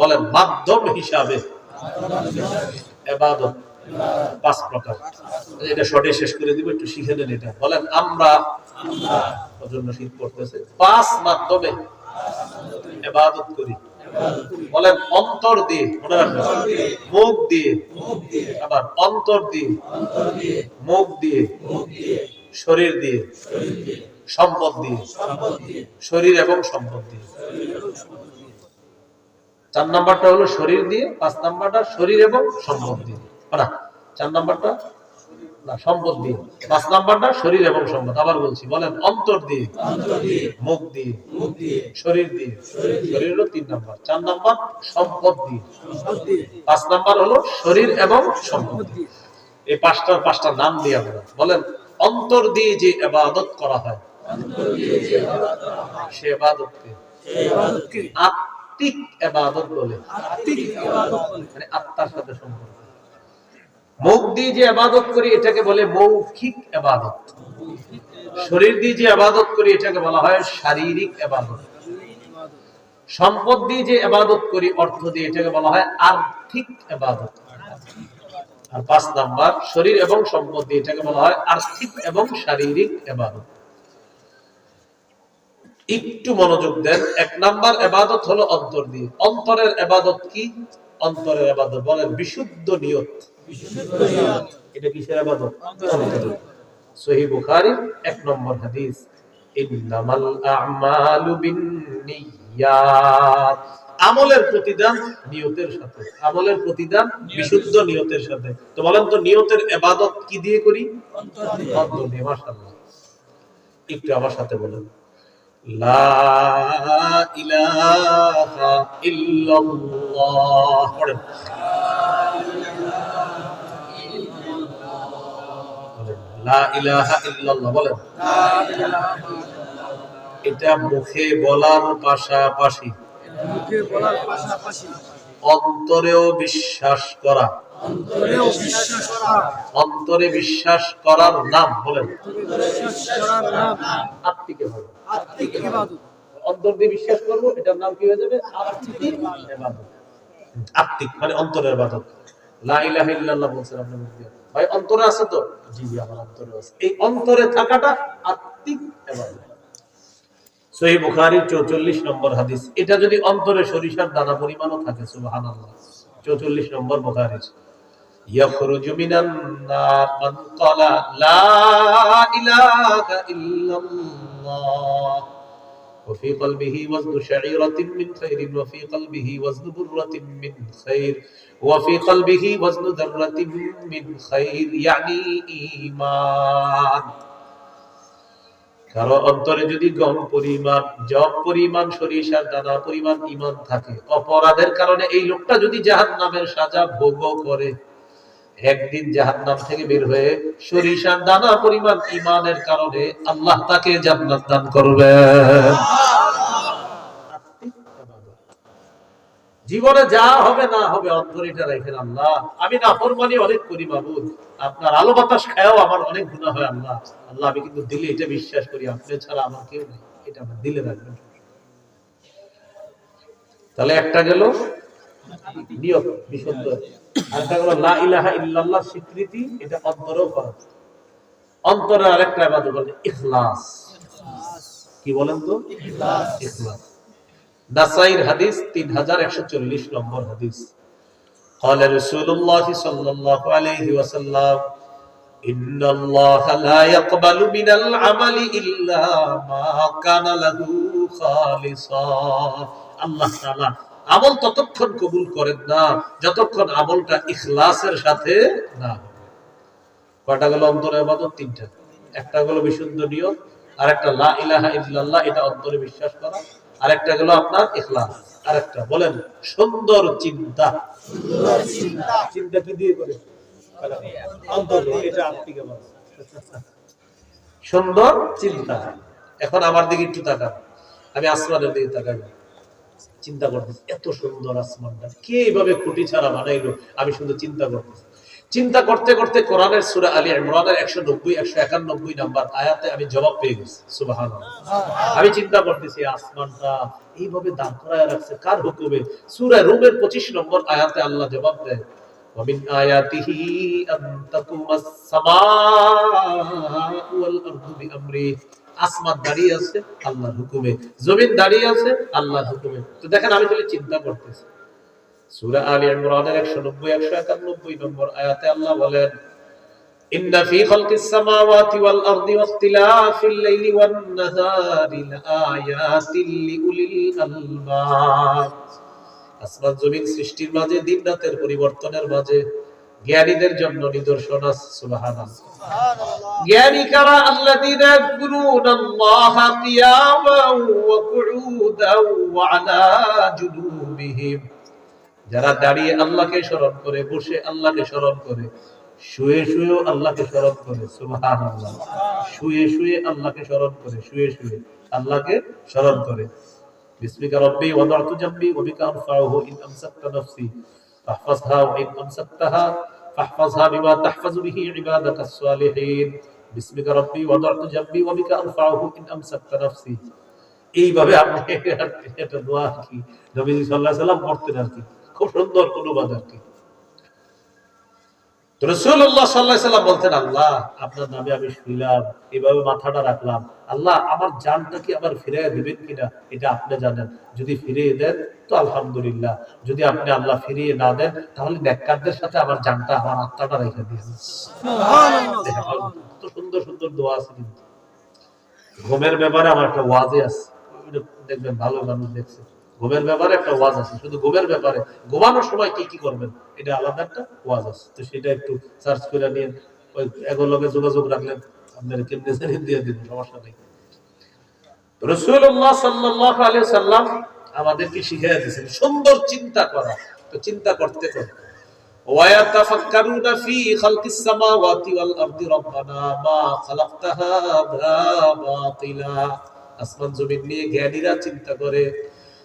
বলেন মাধ্যম হিসাবে। পাঁচ প্রকার। এটা শর্টে শেষ করে দিব, একটু শিখে নেন এটা। বলেন, আমরা বলেন, অন্তর দিয়ে মুখ দিয়ে, আবার অন্তর দিয়ে, মুখ দিয়ে, শরীর দিয়ে, সম্পদ দিয়ে, শরীর এবং সম্পদ দিয়ে। চার নাম্বারটা হলো শরীর দিয়ে পাঁচ নাম্বারটা শরীর এবং সম্পদ দিয়ে। না চার নাম্বারটা? না সম্পদ দিয়ে। পাঁচ নাম্বারটা শরীর এবং সম্পদ আবার বলছি বলেন অন্তর দিয়ে। মুখ দিয়ে। শরীর দিয়ে। শরীর হলো তিন নাম্বার। চার নাম্বার সম্পদ দিয়ে। পাঁচ নাম্বার হলো শরীর এবং সম্পদ দিয়ে। এই পাঁচটার পাঁচটা নাম দিয়ে আমরা। বলেন অন্তর দিয়ে যে এবাদত করা হয় সে এবাদতকে আত্মিক এবাদত বলে। মানে আত্মার সাথে সম্পর্ক। মুখ দিয়ে যে আবাদত করি এটাকে বলে মৌখিক আবাদত শরীর দিয়ে যে আবাদত করি এটাকে বলা হয় শারীরিক আবাদত সম্পদ দিয়ে যে আবাদত করি অর্থ দিয়ে এটাকে বলা হয় আর্থিক আবাদত আর পাঁচ নাম্বার শরীর এবং সম্পদ দিয়ে এটাকে বলা হয় আর্থিক এবং শারীরিক আবাদত একটু মনোযোগ দেন। এক নাম্বার এবাদত হলো অন্তর দিয়ে। অন্তরের এবাদত কি? অন্তরের এবাদত। বলেন বিশুদ্ধ নিয়ত। এটা কিসের অন্তরের। সহি বুখারী এক নম্বর হাদিস। ইন্নামাল আ'মালু বিন্নিয়াত। আমলের প্রতিদান নিয়তের সাথে। আমলের প্রতিদান বিশুদ্ধ নিয়তের সাথে। তো বলেন তো নিয়তের এবাদত কি দিয়ে করি? অন্তর দিয়ে মাশাআল্লাহ। একটু আমার সাথে বলেন। লা ইলাহা ইল্লাল্লাহ পড়েন লা ইলাহা ইল্লাল্লাহ বলেন। এটা মুখে বলার পাশাপাশি অন্তরেও বিশ্বাস করা। অন্তরে বিশ্বাস করার নাম বলেন। আত্মিকে ভালো আত্মিক ইবাদত। অন্তর দিয়ে বিশ্বাস করব এটার নাম কি হয়ে যাবে? আত্মিক ইবাদত। আত্মিক মানে অন্তরের ইবাদত। লা ইলাহা ইল্লাল্লাহ বলছেন আপনি মুখ ভাই অন্তরে আছে তো? জি জি আমার অন্তরে আছে। এই অন্তরে থাকাটা আত্মিক ইবাদত। সহি বুখারীর 44 নম্বর হাদিস। এটা যদি অন্তরে সরিষার দানা পরিমাণও থাকে সুবহানাল্লাহ। 44 নম্বর বুখারীর। يخرج من النار من قال لا إله إلا الله وفي قلبه وزن شعيرة من خير وفي قلبه وزن برة من خير وفي قلبه وزن ذرة من خير يعني إيمان কারো অন্তরে যদি গম পরিমাণ জব পরিমাণ সরিষার দানা পরিমাণ ইমান থাকে অপরাধের কারণে এই লোকটা যদি জাহান নামের সাজা ভোগ করে একদিন জাহান নাম থেকে বের হয়ে সরিষার দানা পরিমাণ ইমানের কারণে আল্লাহ তাকে জান্নাত দান করবেন। জীবনে যা হবে না হবে অন্তরিটা রেখেন আল্লাহ। আমি না ফরমানি অনেক করি বাবুদ আপনার আলো বাতাস খায়ও আমার অনেক গুণা হয় আল্লাহ। আল্লাহ, আমি কিন্তু দিলে এটা বিশ্বাস করি, আপনি ছাড়া আমার কেউ নেই। এটা আমার দিলে রাখবেন। তাহলে একটা গেল নিয়ত বিশুদ্ধ আরেকটা গেল লা ইলাহা ইল্লাল্লাহ স্বীকৃতি এটা অন্তরেও করা অন্তরে আরেকটা ইবাদত বলে ইখলাস কি বলেন তো ইখলাস নাসাইর হাদিস 3140 নম্বর হাদিস قال رسول الله صلى الله عليه وسلم إن الله لا يقبل من العمل إلا ما كان له خالصا আল্লাহ তাআলা আমল ততক্ষণ কবুল করেন না যতক্ষণ আমলটা ইখলাসের সাথে না কয়টা গেল অন্তরে ইবাদত? তিনটা। একটা গেল বিশুদ্ধ নিয়ত আর একটা লা ইলাহা ইল্লাল্লাহ এটা অন্তরে বিশ্বাস করা। আর একটা গেল আপনার ইখলাস। আর একটা বলেন সুন্দর চিন্তা। চিন্তা। কি দিয়ে করে? অন্তর এটা। সুন্দর চিন্তা। এখন আমার দিকে একটু তাকান। আমি আসমানের দিকে তাকাই। চিন্তা করতেছি এত সুন্দর আসমানটা কে এইভাবে খুঁটি ছাড়া বানাইলো আমি শুধু চিন্তা করতেছি চিন্তা করতে করতে কোরআনের সূরা আলী ইমরানের 190 191 নাম্বার আয়াতে আমি জবাব পেয়ে গেছি সুবহানাল্লাহ আমি চিন্তা করতেছি আসমানটা এইভাবে দাঁড় করায় রাখছে কার হুকুমে সূরা রুমের 25 নম্বর আয়াতে আল্লাহ জবাব দেয় ومن آياته أن تقوم السماء والأرض بأمره আসমান দাঁড়িয়ে আছে, আল্লাহর হুকুমে। জমিন দাঁড়িয়ে আছে, আল্লাহর হুকুমে। তো দেখেন, আমি খালি চিন্তা করতেছি। 190 191 নম্বর আয়াতে আল্লাহ বলেন, ইন্না ফি খালকিস সামাওয়াতি ওয়াল আরদি ওয়াখতিলাফিল লাইলি ওয়ান নাহারি লিউলিল আলবাব। আসমান জমিন সৃষ্টির মাঝে, দিন রাতের পরিবর্তনের মাঝে, জ্ঞানীদের জন্য নিদর্শন আছে, সুবহানাল্লাহ। জ্ঞানীকারা আল্লাযীনা আল্লাহ কিয়ামান যারা দাঁড়িয়ে আল্লাহকে স্মরণ করে, বসে আল্লাহকে স্মরণ করে, শুয়ে শুয়ে আল্লাহকে স্মরণ করে শুয়ে শুয়ে আল্লাহকে স্মরণ করে, শুয়ে শুয়ে আল্লাহকে স্মরণ করে। বিসমিকা রব্বি জাম্বি ওয়া বিকা আরফাউহু ইন আমসাকতা নাফসি ওয়া ইন আমসাকতাহা। فاحفظها بما تحفظ به عبادك الصالحين باسمك ربي وضعت جنبي وبك أرفعه إن أمسكت نفسي এইভাবে আপনি এটা দোয়া আর কি নবীজি সাল্লাহ সাল্লাম পড়তেন আর কি খুব সুন্দর অনুবাদ আর কি সাল্লাল্লাহু আলাইহি সাল্লাম বলতেন আল্লাহ আপনার নামে আমি শুইলাম এইভাবে মাথাটা রাখলাম। আল্লাহ আমার জানটা কি আবার ফিরিয়ে দিবেন কিনা এটা আপনি জানেন। যদি ফিরিয়ে দেন তো আলহামদুলিল্লাহ। যদি আপনি আল্লাহ ফিরিয়ে না দেন তাহলে নেককারদের সাথে আমার জানটা আমার আত্মাটা রেখে সুবহানাল্লাহ। সুন্দর সুন্দর দোয়া আছে কিন্তু। ঘুমের ব্যাপারে আমার একটা ওয়াজে আছে। দেখবেন ভালো মানুষ দেখছে। ঘুমের ব্যাপারে একটা ওয়াজ আছে শুধু ঘুমের ব্যাপারে ঘুমানোর সময় কি কি করবেন এটা আলাদা একটা ওয়াজ আছে তো সেটা একটু সার্চ করে নিয়ে ওই এগুলোর লগে যোগাযোগ রাখলেন আপনার কেমনে জানি দিয়ে দিন সমস্যা নেই রসুল্লাহ সাল্লাল্লাহু আলাইহি সাল্লাম আমাদেরকে শিখিয়ে দিয়েছেন সুন্দর চিন্তা করা তো চিন্তা করতে করতে ويتفكرون في خلق السماوات والأرض ربنا ما خلقت هذا باطلا আসমান জমিন নিয়ে জ্ঞানীরা চিন্তা করে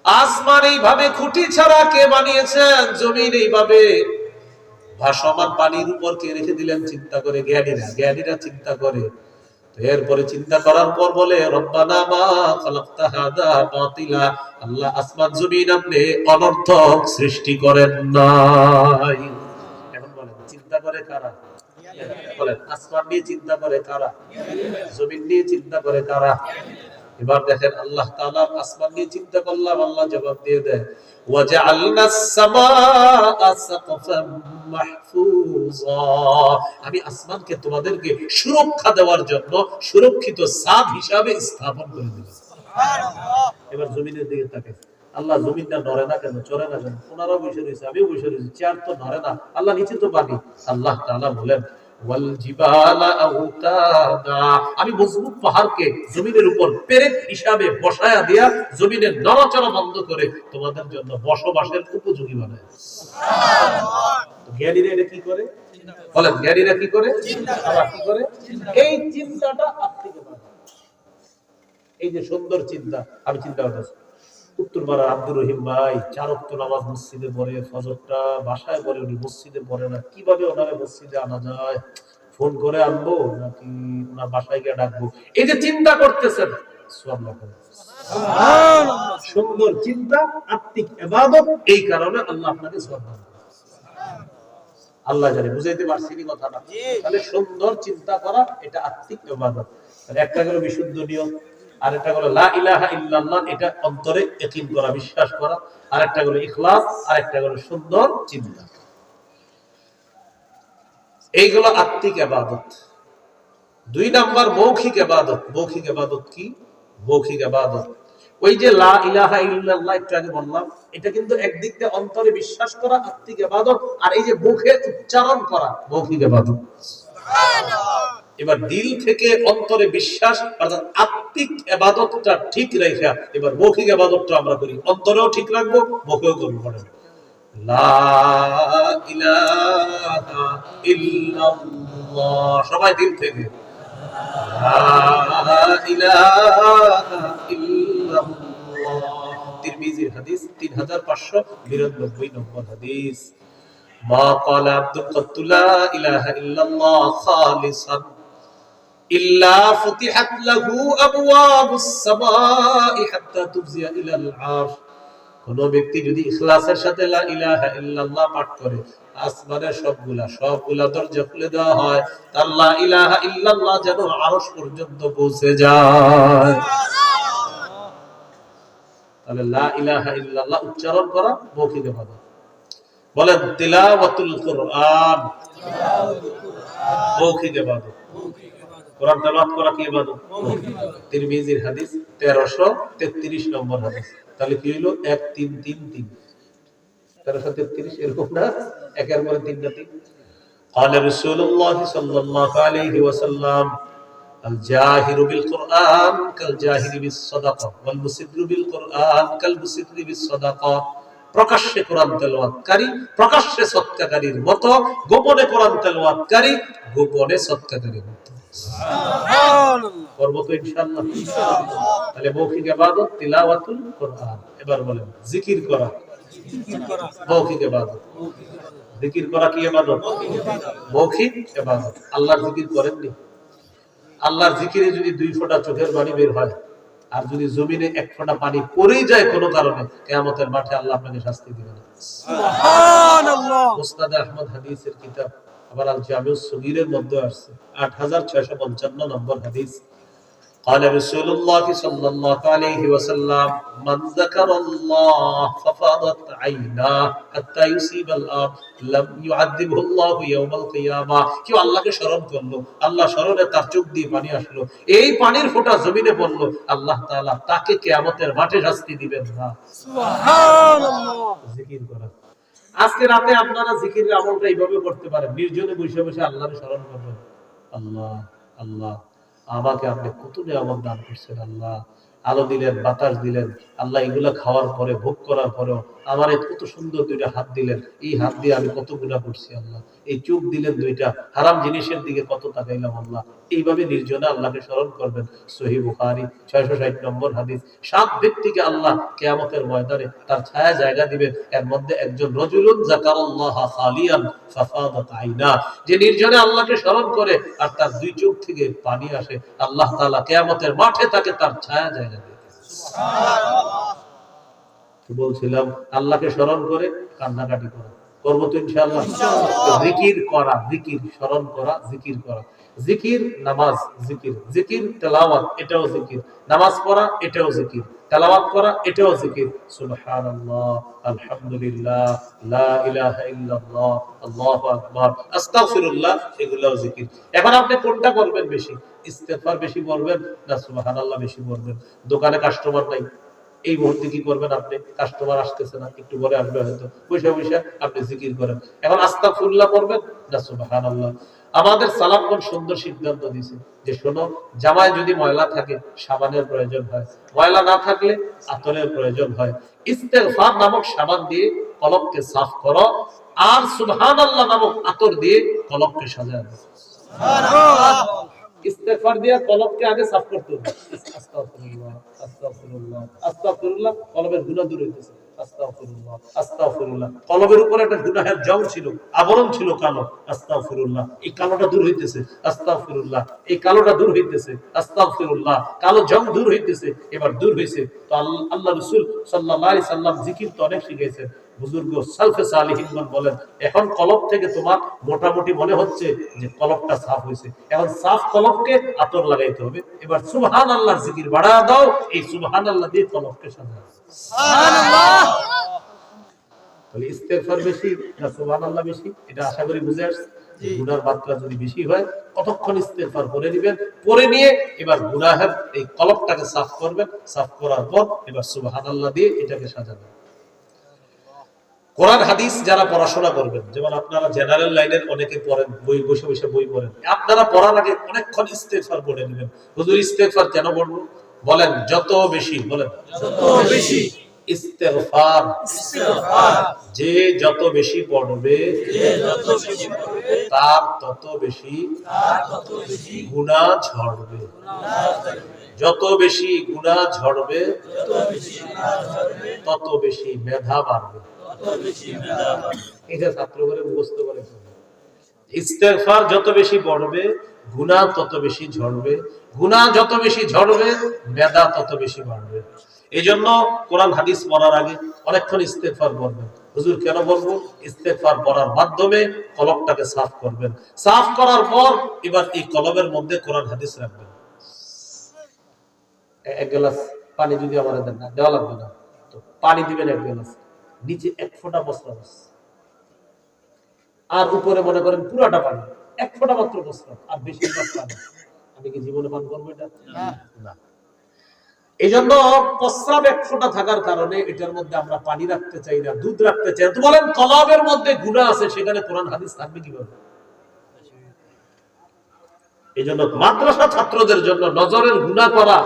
আসমান এইভাবে খুঁটি ছাড়া কে বানিয়েছেন? জমিন এইভাবে। ভাসমান পানির উপর কে রেখে দিলেন? চিন্তা করে জ্ঞানীরা। জ্ঞানীরা চিন্তা করে। এরপরে চিন্তা করার পর বলে, রব্বানা আল্লাহ আসমান অনর্থক সৃষ্টি করেন বলেন, চিন্তা করে কারা? বলেন, আসমান নিয়ে চিন্তা করে কারা? নিয়ে চিন্তা করে কারা? এবার দেখেন আল্লাহ তাআলার আসমান নিয়ে চিন্তা করলাম আল্লাহ জবাব দিয়ে দেয় আমি আসমানকে তোমাদেরকে সুরক্ষা দেওয়ার জন্য সুরক্ষিত সাপ হিসাবে স্থাপন করে দিল এবার জমিনের দিকে থাকে আল্লাহ জমিনটা নড়ে না কেন? চড়ে না কেন? ওনারাও বসে রয়েছে আমিও বসে রয়েছি চেয়ার তো নড়ে না। আল্লাহ নিচে তো পানি আল্লাহ তালা বলেন আমি মজবুত পাহাড়কে জমিনের উপর পেরেক হিসাবে বসায়া দিয়া জমিনের নড়াচড়া বন্ধ করে তোমাদের জন্য বসবাসের উপযোগী বানায়। জ্ঞানীরা এটা কি করে? বলেন জ্ঞানীরা কি করে? কি করে? এই চিন্তাটা আত্মিক এই যে সুন্দর চিন্তা আমি চিন্তা করতেছি। আব্দুর রহিম ভাই নামাজ মসজিদে পড়ে ফজরটা বাসায় পড়ে উনি মসজিদে পড়ে না। কীভাবে ওনারে মসজিদে আনা যায়? ফোন করে আনব নাকি ওনার বাসায় গিয়ে ডাকবো? এই যে চিন্তা করতেছেন। সুন্দর চিন্তা আত্মিক এবাদত এই কারণে আল্লাহ আপনাকে আল্লাহ জানে বুঝাইতে পারছি কথাটা। তাহলে সুন্দর চিন্তা করা এটা আত্মিক তাহলে একটা গেল বিশুদ্ধ নিয়ম আর একটা গেল লা ইলাহা ইল্লাল্লাহ, এটা অন্তরে ইয়াকিন করা, বিশ্বাস করা। আর একটা গেল ইখলাস আর একটা গেল সুন্দর চিন্তা। এইগুলো আত্মিক ইবাদত। দুই নাম্বার মৌখিক ইবাদত। মৌখিক ইবাদত কি? মৌখিক ইবাদত। ওই যে লা ইলাহা ইল্লাল্লাহ, একটু আগে বললাম, এটা কিন্তু একদিক দিয়ে অন্তরে বিশ্বাস করা, আত্মিক ইবাদত, আর এই যে মুখে উচ্চারণ করা, মৌখিক ইবাদত। এবার দিল থেকে অন্তরে বিশ্বাস অর্থাৎ আত্মিক এবাদতটা ঠিক রেখা এবার মৌখিক এবাদতটা আমরা করি অন্তরেও ঠিক রাখবো মুখেও করবো পড়েন লা ইলাহা ইল্লাল্লাহ সবাই দিল থেকে লা ইলাহা ইল্লাল্লাহ তিরমিজির হাদিস 3592 নম্বর হাদিস মা قال عبد قد لا اله الا الله خالصا ইল্লা ফুতিহাত লাহু আবওয়াবুস সামাই হাত্তা তুফজিয়া ইলাল আরশ। কোন ব্যক্তি যদি ইখলাসের সাথে লা ইলাহা ইল্লাল্লাহ পাঠ করে, আসমানের সবগুলা সবগুলা দরজা খুলে দেওয়া হয়, তার লা ইলাহা ইল্লাল্লাহ যেন আরশ পর্যন্ত পৌঁছে যায়। তাহলে লা ইলাহা ইল্লাল্লাহ উচ্চারণ করা মৌখিক হবে বলে তিলাওয়াতুল মৌখিক ইবাদত কোরআন তেলাওয়াত করা কি ইবাদত তিরমিজির হাদিস 1333 নম্বর হাদিস তাহলে কি হইলো 1 3 3 3 1333 এরকম না একের পরে তিনটা তিন قال رسول الله صلى الله عليه وسلم الجاهر بالقرآن كالجاهر بالصدقة والمسر بالقرآن كالمسر بالصدقة প্রকাশ্যে কোরআন তেলাওয়াতকারী প্রকাশ্যে সৎকারীর মতো গোপনে কোরআন তেলাওয়াতকারী গোপনে সৎকারীর মতো করব তো ইনশাআল্লাহ তাহলে মৌখিক ইবাদত তিলাওয়াতুল কোরআন। এবার বলেন জিকির করা। মৌখিক ইবাদত। জিকির করা কি ইবাদত? মৌখিক ইবাদত। আল্লাহর জিকির করেননি। আল্লাহর জিকিরে যদি দুই ফোঁটা চোখের পানি বের হয় আর যদি জমিনে এক ফোঁটা পানি পড়েই যায় কোনো কারণে কেয়ামতের মাঠে আল্লাহ আপনাকে শাস্তি দিবেন। সুবহানাল্লাহ। আহমদ হাদিসের কিতাব আবার আল জামিউস সগীরের মধ্যে আসছে 8655 নম্বর হাদিস قال رسول الله صلى الله عليه وسلم من ذكر الله ففاضت عيناه حتى يصيب الارض لم يعذبه الله يوم القيامه কেউ আল্লাহকে স্মরণ করলো আল্লাহ স্মরণে তার চোখ দিয়ে পানি আসলো এই পানির ফোঁটা জমিনে পড়লো আল্লাহ তাআলা তাকে কিয়ামতের মাঠে শাস্তি দিবেন না সুবহানাল্লাহ জিকির করা আজকে রাতে আপনারা জিকিরের আমলটা এইভাবে করতে পারেন। নির্জনে বসে বসে আল্লাহর স্মরণ করবেন। আল্লাহ আল্লাহ, আমাকে আপনি কত নিয়ামত দান করছেন আল্লাহ। আলো দিলেন, বাতাস দিলেন, আল্লাহ এগুলো খাওয়ার পরে, ভোগ করার পরেও আমার কত সুন্দর দুইটা হাত দিলেন। এই হাত দিয়ে আমি কত গুণা করছি আল্লাহ। এই চোখ দিলেন দুইটা হারাম জিনিসের দিকে কত তাকাইলাম আল্লাহ। এইভাবে নির্জনে আল্লাহকে স্মরণ করবেন। সহি বুখারি ছয়শো ষাট নম্বর হাদিস। সাত ব্যক্তিকে আল্লাহ কেয়ামতের ময়দানে তার ছায়া জায়গা দিবেন। এর মধ্যে একজন রজুলুন জাকারাল্লাহ খালিয়ান ফাফাদাত আইনা। যে নির্জনে আল্লাহকে স্মরণ করে আর তার দুই চোখ থেকে পানি আসে। আল্লাহ তাআলা কেয়ামতের মাঠে তাকে তার ছায়া জায়গা দিবেন। কি বলছিলাম? আল্লাহকে স্মরণ করে কান্নাকাটি করা। করব তো ইনশাআল্লাহ। জিকির করা জিকির স্মরণ করা জিকির করা। জিকির নামাজ জিকির। জিকির তেলাওয়াত এটাও জিকির। নামাজ পড়া এটাও জিকির। তেলাওয়াত করা এটাও জিকির। সুবহানাল্লাহ আলহামদুলিল্লাহ লা ইলাহা ইল্লাল্লাহ আল্লাহু আকবার। আস্তাগফিরুল্লাহ এগুলোও জিকির। এখন আপনি কোনটা করবেন বেশি? ইস্তেগফার বেশি বলবেন না সুবহানাল্লাহ বেশি বলবেন দোকানে কাস্টমার নাই। এই মুহূর্তে কি করবেন আপনি? কাস্টমার আসতেছে না, একটু পরে আসবে হয়তো। বসে বসে আপনি জিকির করেন। এখন আস্তাগফিরুল্লাহ করবেন? না, সুবহানাল্লাহ। আমাদের সালামগণ সুন্দর সিদ্ধান্ত দিয়েছে যে, শোনো, জামায় যদি ময়লা থাকে, সাবানের প্রয়োজন হয়। ময়লা না থাকলে আতরের প্রয়োজন হয়। ইস্তেগফার নামক সাবান দিয়ে কলমকে সাফ করো। আর সুবহানাল্লাহ নামক আতর দিয়ে কলমকে সাজায় দিয়ে কলমকে আগে সাফ করতে গুনাহ দূর হইতেছে। উপর একটা গুনাহের জং ছিল, আবরণ ছিল কালো। আস্তাগফিরুল্লাহ, এই কালোটা দূর হইতেছে। আস্তাগফিরুল্লাহ, এই কালোটা দূর হইতেছে। আস্তাগফিরুল্লাহ, কালো জং দূর হইতেছে। এবার দূর হইছে। তো আল্লাহ রাসূল সাল্লাল্লাহু সাল্লাম জিকির তো অনেক শিখাইছেন। বুজুর্গ সালফে সালিহিনগণ বলেন। এখন কলব থেকে তোমার মোটামুটি মনে হচ্ছে যে কলবটা সাফ হয়েছে। এখন সাফ কলবকে আতর লাগাইতে হবে। এবার সুবহান আল্লাহর জিকির বাড়া দাও এই সুবহান আল্লাহ দিয়ে কলবকে সাজাও। তাহলে ইস্তেগফার বেশি না সুবহানাল্লাহ বেশি? এটা আশা করি বুঝে আসছে। গুনার মাত্রা যদি বেশি হয় কতক্ষণ ইস্তেগফার করে নেবেন? করে নিয়ে এবার গুনাহের এই কলবটাকে সাফ করবেন। সাফ করার পর এবার সুবহানাল্লাহ দিয়ে এটাকে সাজাবেন। কোরআন হাদিস যারা পড়াশোনা করবেন যেমন আপনারা জেনারেল লাইনের অনেকে পড়েন বই বসে বসে বই পড়েন আপনারা পড়ার আগে অনেকক্ষণ ইস্তেগফার পড়ে নেবেন। হুজুর ইস্তেগফার কেন পড়ব? বলেন যত বেশি বলেন। যত বেশি। ইস্তিগফার। যে যত বেশি পড়বে তার তত বেশি গুনাহ থাকবে যত বেশি গুনাহ হবে তত বেশি মেধা বাড়বে। এটা ছাত্র মুখস্থ করে ফেলবে। যত বেশি বাড়বে গুনাহ তত বেশি ঝরবে। গুনাহ যত বেশি ঝরবে মেধা তত বেশি বাড়বে। এই জন্য কোরআন হাদিস পড়ার আগে অনেকক্ষণ ইস্তেগফার বলবেন হুজুর কেন বলব? ইস্তেগফার পড়ার মাধ্যমে কলবটাকে সাফ করবেন। সাফ করার পর এবার এই কলবের মধ্যে কোরআন হাদিস রাখবেন। এক গ্লাস পানি যদি আমার দেন না দেওয়া লাগবে না। তো পানি দিবেন এক গ্লাস। নিচে এক ফোঁটা মশলা বাস। আর উপরে মনে করেন পুরাটা পানি। এক ফোঁটা মাত্র প্রস্তাব আর বেশিরভাগ পানি। আমি কি জীবনে পান করব এটা? না। এই জন্য প্রস্রাব এক ফোঁটা থাকার কারণে এটার মধ্যে আমরা পানি রাখতে চাই না দুধ রাখতে চাই না। তো বলেন কলবের মধ্যে গুণা আছে সেখানে কোরআন হাদিস থাকবে কীভাবে? এই জন্য মাদ্রাসা ছাত্রদের জন্য নজরের গুণা করা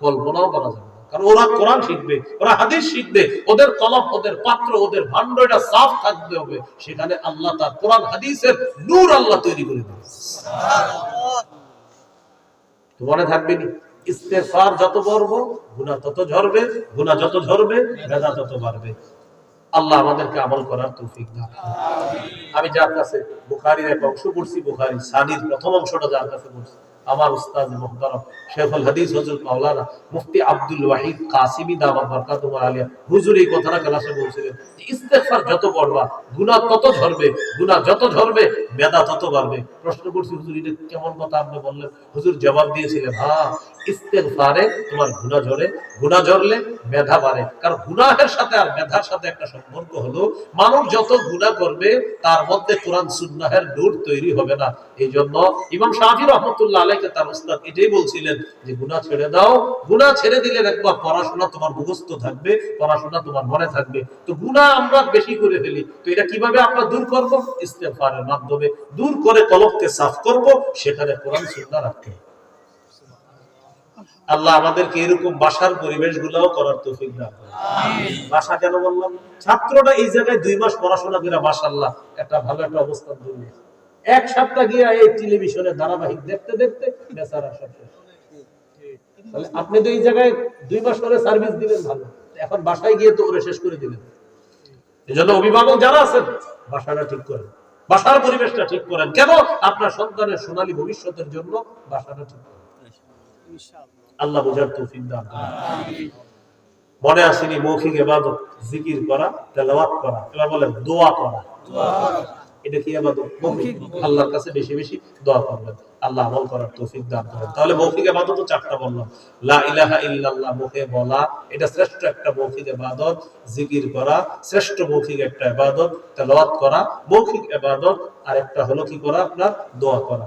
কল্পনাও করা যাবে কারণ ওরা কোরআন শিখবে, ওরা হাদিস শিখবে, ওদের কলম, ওদের পাত্র, ওদের ভান্ড এটা সাফ থাকতে হবে। সেখানে আল্লাহ তার কোরআন, হাদিসের নূর আল্লাহ তৈরি করে দেবে। থাকবে ইস্তেফার যত গুণা তত ঝরবে গুণা যত ঝরবে তত বাড়বে। আল্লাহ আমাদেরকে আমল করার তৌফিক দান আমি যার কাছে বুখারীর এক অংশ পড়ছি বুখারী সানির প্রথম অংশটা যার কাছে পড়ছি। আমার উস্তাদ মুহতারাম শেখুল হাদিস হযরত মাওলানা মুফতি আব্দুল ওয়াহিদ কাসিমি দামাত বরকাতুহু আলিয়া। হুজুর এই কথাটা ক্লাসে বলছিলেন যে ইস্তেগফার যত পড়বা গুনাহ তত ঝরবে গুনাহ যত ঝরবে মেধা তত বাড়বে। প্রশ্ন করছি, হুজুর, এটা কেমন কথা আপনি বললেন? হুজুর জবাব দিয়েছিলেন হ্যাঁ ইস্তেগফারে তোমার গুনাহ ঝরে, গুনাহ ঝরলে মেধা বাড়ে। কারণ গুনাহের সাথে আর মেধার সাথে একটা সম্পর্ক হলো, মানুষ যত গুনাহ করবে, তার মধ্যে কোরআন সুন্নাহের নূর তৈরি হবে না। এই জন্য ইমাম শাহি রহমতুল্লাহ আলাইকে তার উস্তাদ এটাই বলছিলেন যে গুনাহ ছেড়ে দাও। গুনাহ ছেড়ে দিলে দেখবা পড়াশোনা তোমার মুখস্থ থাকবে পড়াশোনা তোমার মনে থাকবে। তো গুনাহ আমরা বেশি করে ফেলি। তো এটা কীভাবে আমরা দূর করব? ইস্তেগফারের মাধ্যমে। দূর করে কলবকে সাফ করব সেখানে কোরআন রাখতে আল্লাহ আমাদেরকে এরকম বাসার পরিবেশ গুলাও করার তৌফিক দান বাসা কেন বললাম? ছাত্রটা এই জায়গায় দুই মাস পড়াশোনা করে মাসাল্লাহ একটা ভালো একটা অবস্থান তৈরি। এক সপ্তাহ গিয়ে এই টেলিভিশনে ধারাবাহিক দেখতে দেখতে বেচারা সব আপনি তো এই জায়গায় দুই মাস করে সার্ভিস দিলেন ভালো। এখন বাসায় গিয়ে তো ওরে শেষ করে দিলেন। এই জন্য অভিভাবক যারা আছেন, বাসাটা ঠিক করেন। বাসার পরিবেশটা ঠিক করেন। কেন? আপনার সন্তানের সোনালী ভবিষ্যতের জন্য বাসাটা ঠিক করেন। আল্লাহ মনে আসেনি মৌখিক জিকির করা, তেলাওয়াত করা। এবার বলেন, দোয়া করা। এটা কি এবাদত মৌখিক? আল্লাহর কাছে বেশি বেশি দোয়া করবেন। আল্লাহ আমল করার তৌফিক দান করেন। তাহলে মৌখিক এবাদত তো চারটা বললাম। লা ইলাহা ইল্লাল্লাহ মুখে বলা, এটা শ্রেষ্ঠ একটা মৌখিক এবাদত জিকির করা, শ্রেষ্ঠ মৌখিক একটা এবাদত তেলাওয়াত করা, মৌখিক এবাদত আর একটা হলো কি করা? আপনার দোয়া করা।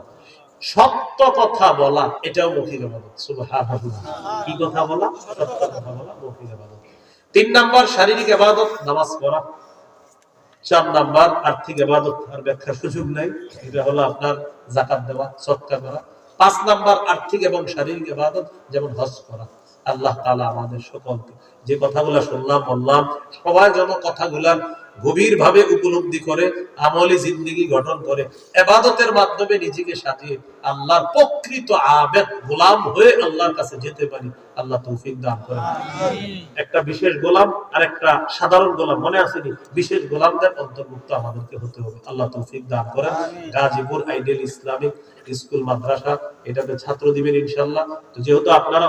সত্য কথা বলা, এটাও মৌখিক এবাদত সুবহানাল্লাহ। কি কথা বলা? সত্য কথা বলা, মৌখিক এবাদত তিন নাম্বার, শারীরিক এবাদত নামাজ পড়া। চার নাম্বার আর্থিক আবাদত আর ব্যাখ্যার সুযোগ নাই। এটা হলো আপনার জাকাত দেওয়া, সৎকার করা। পাঁচ নাম্বার আর্থিক এবং শারীরিক আবাদত, যেমন হজ করা। আল্লাহ তাআলা আমাদের সকলকে যে কথাগুলো শুনলাম, বললাম, সবাই যেন কথাগুলার গভীর ভাবে উপলব্ধি করে আমলি জিন্দিগি গঠন করে এবাদতের মাধ্যমে নিজেকে সাজিয়ে আল্লাহর প্রকৃত আবেদ গোলাম হয়ে আল্লাহর কাছে যেতে পারি আল্লাহ তৌফিক দান করেন। একটা বিশেষ গোলাম আর একটা সাধারণ গোলাম মনে আসেনি বিশেষ গোলামদের অন্তর্ভুক্ত আমাদেরকে হতে হবে আল্লাহ তৌফিক দান করেন। গাজীপুর আইডিয়াল ইসলামিক স্কুল মাদ্রাসা এটাতে ছাত্র দিবেন ইনশাল্লাহ তো যেহেতু আপনারা